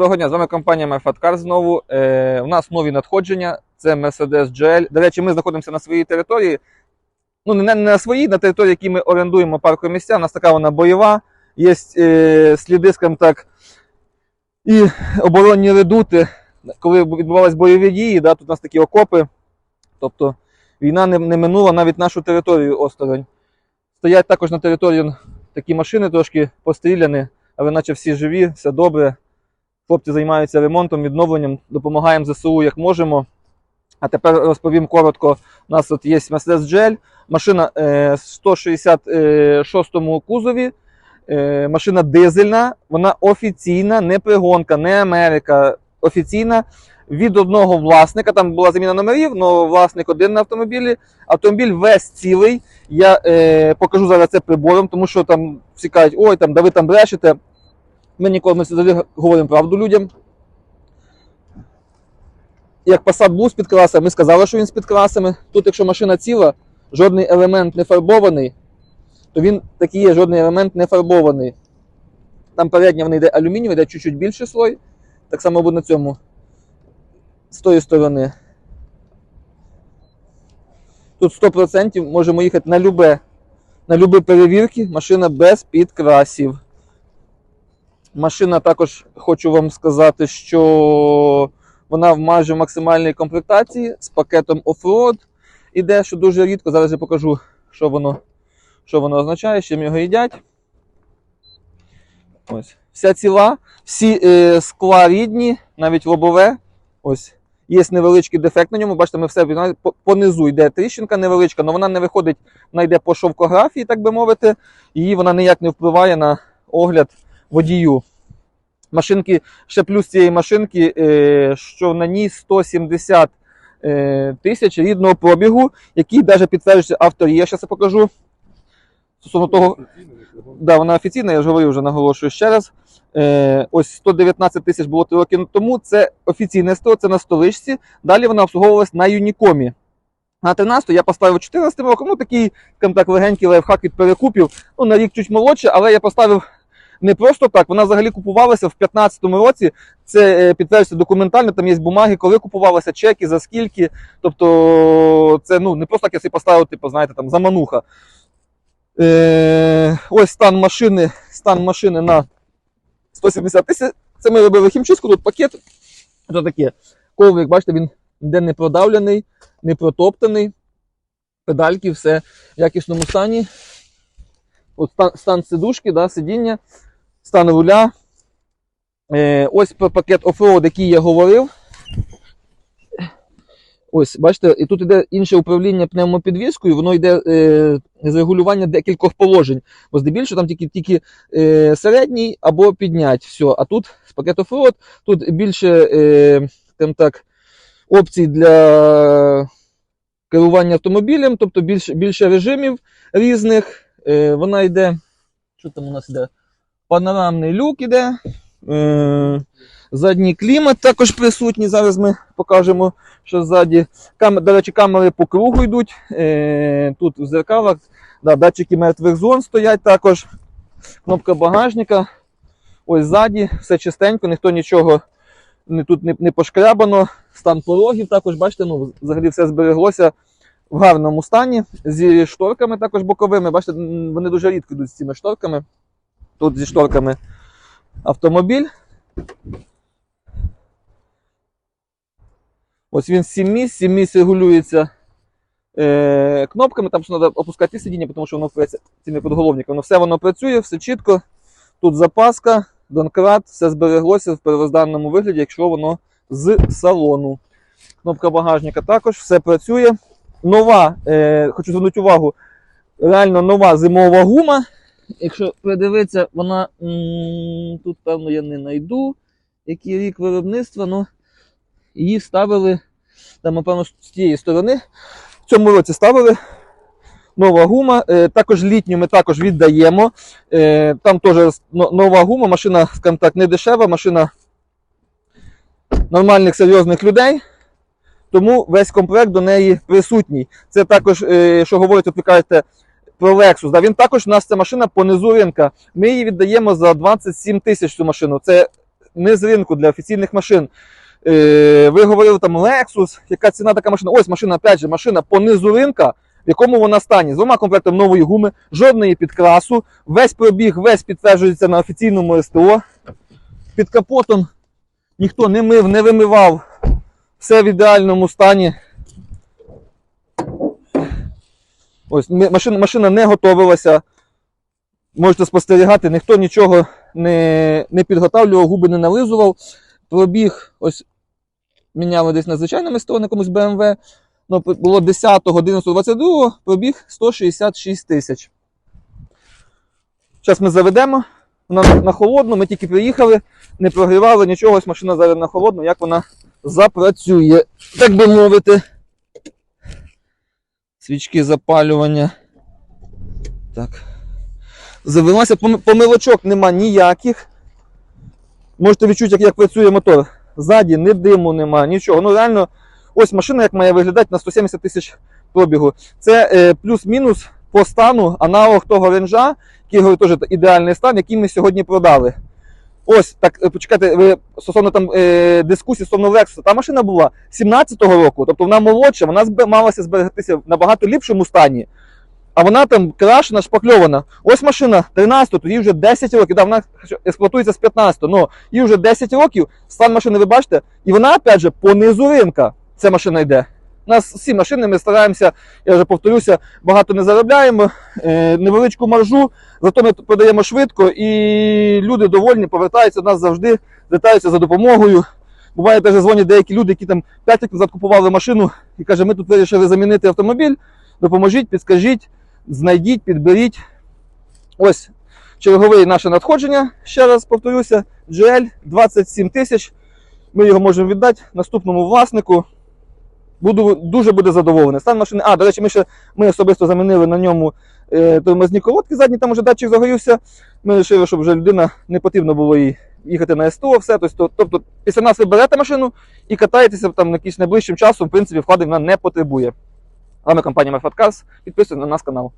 Доброго дня, з вами компанія MyFatCar знову. Е, у нас нові надходження. Це Mercedes GL. До речі, ми знаходимося на своїй території. Ну, не, на своїй, на території, які ми орендуємо паркові місця. У нас така вона бойова. Є е, сліди, скажімо так, і оборонні редути. Коли відбувалися бойові дії, да, тут у нас такі окопи. Тобто війна не, не минула навіть нашу територію осторонь. Стоять також на території такі машини трошки постріляні, але наче всі живі, все добре. Хлопці займаються ремонтом, відновленням, допомагаємо ЗСУ як можемо. А тепер розповім коротко. У нас от є Mercedes GL, машина е, в 166 кузові, е, машина дизельна, вона офіційна, не пригонка, не Америка. Офіційна від одного власника. Там була заміна номерів, але власник один на автомобілі. Автомобіль весь цілий. Я е, покажу зараз це прибором, тому що там всі кажуть, ой, там, да ви там брешете. Ми ніколи ми завжди говоримо правду людям. Як Passat був з підкрасами, ми сказали, що він з підкрасами. Тут, якщо машина ціла, жодний елемент не фарбований, то він такий є, жодний елемент не фарбований. Там передня вона йде алюмінієва, йде чуть-чуть більший слой. Так само буде на цьому. З тої сторони. Тут 100% можемо їхати на любе, на любі перевірки. Машина без підкрасів. Машина також хочу вам сказати, що вона в майже максимальній комплектації з пакетом оффроад іде, що дуже рідко. Зараз я покажу, що воно, що воно означає, з чим його їдять. Ось. Вся ціла, всі е, скла рідні, навіть лобове. Ось. Є невеличкий дефект на ньому. Бачите, ми все по- понизу йде тріщинка невеличка, але вона не виходить, вона йде по шовкографії, так би мовити. Її вона ніяк не впливає на огляд водію. Машинки, ще плюс цієї машинки, е, що на ній 170 е, тисяч рідного пробігу, який навіть підтверджується авторія. Я зараз покажу. Стосовно того, да, вона офіційна, я ж говорю, вже наголошую ще раз. Е, ось 119 тисяч було три роки тому. Це офіційне СТО, це на столичці. Далі вона обслуговувалась на Юнікомі. На 13 я поставив 14 роком, ну такий, так, легенький лайфхак від перекупів. Ну, на рік чуть молодше, але я поставив не просто так. Вона взагалі купувалася в 2015 році. Це е, підтверджується документально, там є бумаги, коли купувалася, чеки, за скільки. Тобто, це ну, не просто так я поставив, типу, знаєте, там замануха. Е, ось стан машини, стан машини на 170 тисяч. Це ми робили хімчистку, тут пакет. Що таке? Коврик, бачите, він ніде не продавлений, не протоптаний. Педальки, все в якісному стані. От стан, стан сидушки, да, сидіння, стан руля. Е, ось пакет оффроуд, який я говорив. Ось, бачите, і тут йде інше управління пневмопідвіскою, воно йде е, з регулювання декількох положень. Бо здебільшого там тільки, тільки е, середній або піднять. Все. А тут з пакет оффроуд, тут більше е, так, опцій для керування автомобілем, тобто більше, більше режимів різних. Е, вона йде. Що там у нас йде? Панорамний люк іде. Е, задній клімат також присутній. Зараз ми покажемо, що ззаді. До речі, камери по кругу йдуть. Е, тут в зеркалах. Да, датчики мертвих зон стоять також. Кнопка багажника. Ось ззаді, все чистенько, ніхто нічого тут не, не пошкрябано. Стан порогів також, бачите, ну, взагалі все збереглося в гарному стані. Зі шторками також боковими. Бачите, вони дуже рідко йдуть з цими шторками. Тут зі шторками автомобіль. Ось він 7 місць, 7 місць регулюється е, кнопками, там що треба опускати сидіння, тому що воно впирається цими підголовниками. Воно все воно працює, все чітко. Тут запаска, донкрат, все збереглося в первозданному вигляді, якщо воно з салону. Кнопка багажника також, все працює. Нова, е, хочу звернути увагу, реально нова зимова гума. Якщо придивитися, вона тут, певно, я не знайду, який рік виробництва, ну її ставили, там, напевно, з тієї сторони. В цьому році ставили нова гума. Е, також літню ми також віддаємо. Е, там теж нова гума, машина, скажімо так, не дешева, машина нормальних серйозних людей. Тому весь комплект до неї присутній. Це також, е, що говорить, ви кажете, про Lexus. Да, він також у нас ця машина понизу ринка. Ми її віддаємо за 27 тисяч цю машину. Це не з ринку для офіційних машин. Е, ви говорили там Lexus, яка ціна така машина. Ось машина, опять же, машина по ринка, в якому вона стані. З двома комплектами нової гуми, жодної підкрасу. Весь пробіг, весь підтверджується на офіційному СТО. Під капотом ніхто не мив, не вимивав. Все в ідеальному стані. Ось машина, машина не готовилася. Можете спостерігати, ніхто нічого не, не підготавлював, губи не нализував. Пробіг, ось міняли десь на звичайному на якомусь BMW. Ну, було 10, 11, 22, пробіг 166 тисяч. Зараз ми заведемо. Вона на, на холодну, ми тільки приїхали, не прогрівали нічого, ось машина зараз на холодну, як вона запрацює, так би мовити. Свічки запалювання. Так. Завелася, помилочок нема ніяких. Можете відчути, як, як працює мотор. Ззаді ні диму нема, нічого. Ну реально, ось машина, як має виглядати на 170 тисяч пробігу. Це е, плюс-мінус по стану аналог того ренжа, який говорить, теж ідеальний стан, який ми сьогодні продали. Ось так, е, почекайте, ви стосовно там е, дискусії стосовно Lexus, та машина була 17-го року, тобто вона молодша, вона малася зберегтися в набагато ліпшому стані. А вона там крашена, шпакльована. Ось машина 13-го, то їй вже 10 років. Да, вона експлуатується з 15-го, але їй вже 10 років. Стан машини ви бачите, і вона, опять же, по низу ринка. Ця машина йде. У нас всі машини, ми стараємося, я вже повторюся, багато не заробляємо, е, невеличку маржу, зато ми продаємо швидко, і люди довольні, повертаються до нас завжди, звертаються за допомогою. Буває, теж дзвонять деякі люди, які там 5 років назад купували машину і каже, ми тут вирішили замінити автомобіль, допоможіть, підскажіть, знайдіть, підберіть. Ось чергове наше надходження, ще раз повторюся, GL 27 тисяч. Ми його можемо віддати наступному власнику. Буду дуже буде задоволений. Стан машини. А, до речі, ми ще ми особисто замінили на ньому е, тормозні колодки задні, там вже датчик загорівся. Ми вирішили, щоб вже людина не потрібно було їй їхати на СТО, все. Тобто, тобто, після нас ви берете машину і катаєтеся там якийсь найближчим часом, в принципі, вкладень вона не потребує. А ми компанія Cars, підписуйтесь на наш канал.